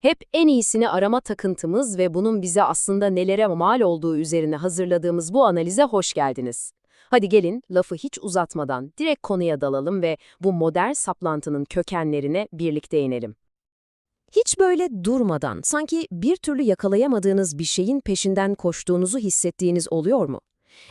Hep en iyisini arama takıntımız ve bunun bize aslında nelere mal olduğu üzerine hazırladığımız bu analize hoş geldiniz. Hadi gelin lafı hiç uzatmadan direkt konuya dalalım ve bu modern saplantının kökenlerine birlikte inelim. Hiç böyle durmadan, sanki bir türlü yakalayamadığınız bir şeyin peşinden koştuğunuzu hissettiğiniz oluyor mu?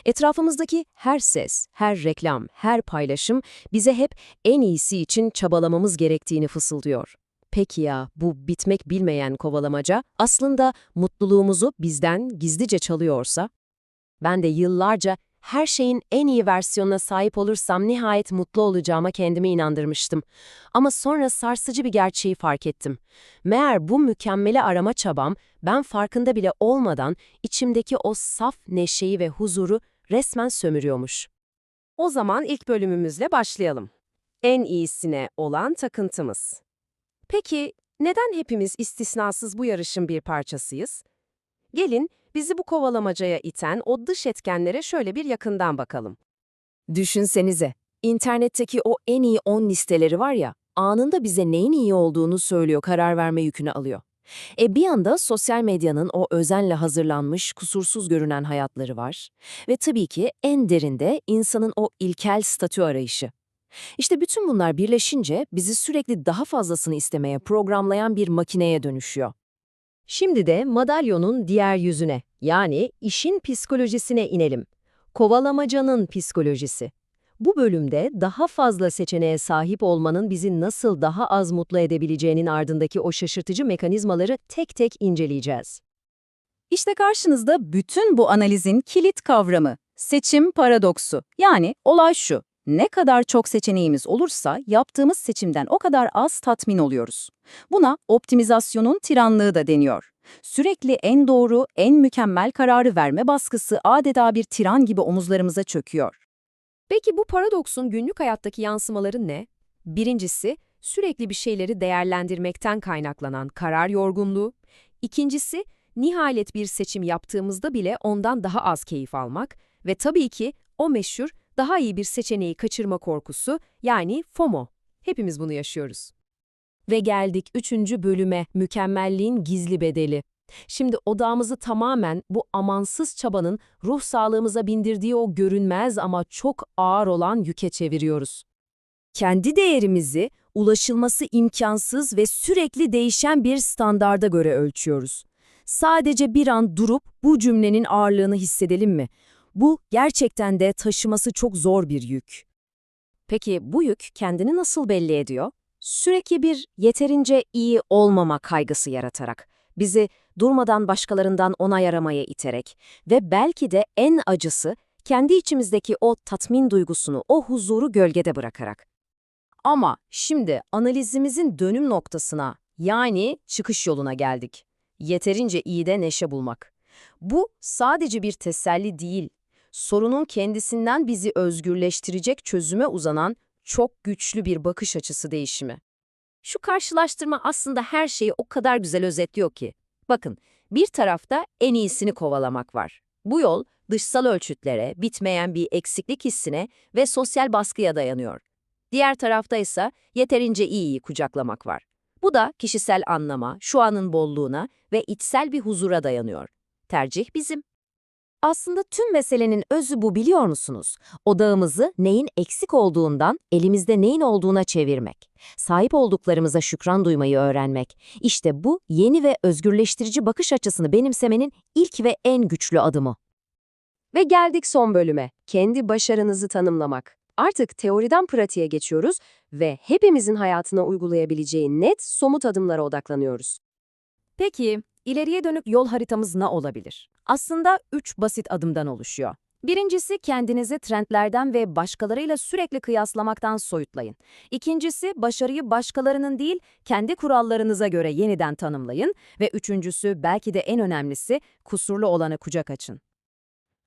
Etrafımızdaki her ses, her reklam, her paylaşım bize hep en iyisi için çabalamamız gerektiğini fısıldıyor. Peki ya bu bitmek bilmeyen kovalamaca aslında mutluluğumuzu bizden gizlice çalıyorsa? Ben de yıllarca her şeyin en iyi versiyonuna sahip olursam nihayet mutlu olacağıma kendimi inandırmıştım. Ama sonra sarsıcı bir gerçeği fark ettim. Meğer bu mükemmeli arama çabam ben farkında bile olmadan içimdeki o saf neşeyi ve huzuru resmen sömürüyormuş. O zaman ilk bölümümüzle başlayalım. En iyisine olan takıntımız. Peki neden hepimiz istisnasız bu yarışın bir parçasıyız? Gelin bizi bu kovalamacaya iten o dış etkenlere şöyle bir yakından bakalım. Düşünsenize, internetteki o en iyi 10 listeleri var ya, anında bize neyin iyi olduğunu söylüyor, karar verme yükünü alıyor. E bir anda sosyal medyanın o özenle hazırlanmış, kusursuz görünen hayatları var. Ve tabii ki en derinde insanın o ilkel statü arayışı. İşte bütün bunlar birleşince bizi sürekli daha fazlasını istemeye programlayan bir makineye dönüşüyor. Şimdi de madalyonun diğer yüzüne, yani işin psikolojisine inelim. Kovalamacanın psikolojisi. Bu bölümde daha fazla seçeneğe sahip olmanın bizi nasıl daha az mutlu edebileceğinin ardındaki o şaşırtıcı mekanizmaları tek tek inceleyeceğiz. İşte karşınızda bütün bu analizin kilit kavramı, seçim paradoksu. Yani olay şu, ne kadar çok seçeneğimiz olursa yaptığımız seçimden o kadar az tatmin oluyoruz. Buna optimizasyonun tiranlığı da deniyor. Sürekli en doğru, en mükemmel kararı verme baskısı adeta bir tiran gibi omuzlarımıza çöküyor. Peki bu paradoksun günlük hayattaki yansımaları ne? Birincisi, sürekli bir şeyleri değerlendirmekten kaynaklanan karar yorgunluğu. İkincisi, nihayet bir seçim yaptığımızda bile ondan daha az keyif almak. Ve tabii ki o meşhur, daha iyi bir seçeneği kaçırma korkusu, yani FOMO. Hepimiz bunu yaşıyoruz. Ve geldik üçüncü bölüme, mükemmelliğin gizli bedeli. Şimdi odağımızı tamamen bu amansız çabanın ruh sağlığımıza bindirdiği o görünmez ama çok ağır olan yüke çeviriyoruz. Kendi değerimizi ulaşılması imkansız ve sürekli değişen bir standarda göre ölçüyoruz. Sadece bir an durup bu cümlenin ağırlığını hissedelim mi? Bu gerçekten de taşıması çok zor bir yük. Peki bu yük kendini nasıl belli ediyor? Sürekli bir yeterince iyi olmama kaygısı yaratarak, bizi durmadan başkalarından onay aramaya iterek ve belki de en acısı kendi içimizdeki o tatmin duygusunu, o huzuru gölgede bırakarak. Ama şimdi analizimizin dönüm noktasına, yani çıkış yoluna geldik. Yeterince iyi de neşe bulmak. Bu sadece bir teselli değil, sorunun kendisinden bizi özgürleştirecek çözüme uzanan çok güçlü bir bakış açısı değişimi. Şu karşılaştırma aslında her şeyi o kadar güzel özetliyor ki. Bakın, bir tarafta en iyisini kovalamak var. Bu yol dışsal ölçütlere, bitmeyen bir eksiklik hissine ve sosyal baskıya dayanıyor. Diğer tarafta ise yeterince iyiyi kucaklamak var. Bu da kişisel anlama, şu anın bolluğuna ve içsel bir huzura dayanıyor. Tercih bizim. Aslında tüm meselenin özü bu biliyor musunuz? Odağımızı neyin eksik olduğundan elimizde neyin olduğuna çevirmek. Sahip olduklarımıza şükran duymayı öğrenmek. İşte bu yeni ve özgürleştirici bakış açısını benimsemenin ilk ve en güçlü adımı. Ve geldik son bölüme. Kendi başarınızı tanımlamak. Artık teoriden pratiğe geçiyoruz ve hepimizin hayatına uygulayabileceği net, somut adımlara odaklanıyoruz. Peki, ileriye dönük yol haritamız ne olabilir? Aslında üç basit adımdan oluşuyor. Birincisi kendinizi trendlerden ve başkalarıyla sürekli kıyaslamaktan soyutlayın. İkincisi başarıyı başkalarının değil kendi kurallarınıza göre yeniden tanımlayın. Ve üçüncüsü belki de en önemlisi kusurlu olanı kucak açın.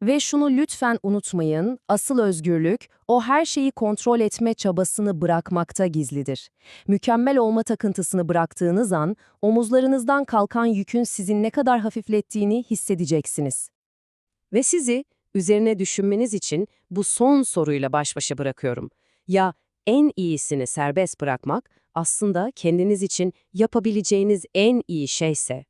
Ve şunu lütfen unutmayın, asıl özgürlük, o her şeyi kontrol etme çabasını bırakmakta gizlidir. Mükemmel olma takıntısını bıraktığınız an, omuzlarınızdan kalkan yükün sizin ne kadar hafiflettiğini hissedeceksiniz. Ve sizi üzerine düşünmeniz için bu son soruyla baş başa bırakıyorum. Ya en iyisini serbest bırakmak aslında kendiniz için yapabileceğiniz en iyi şeyse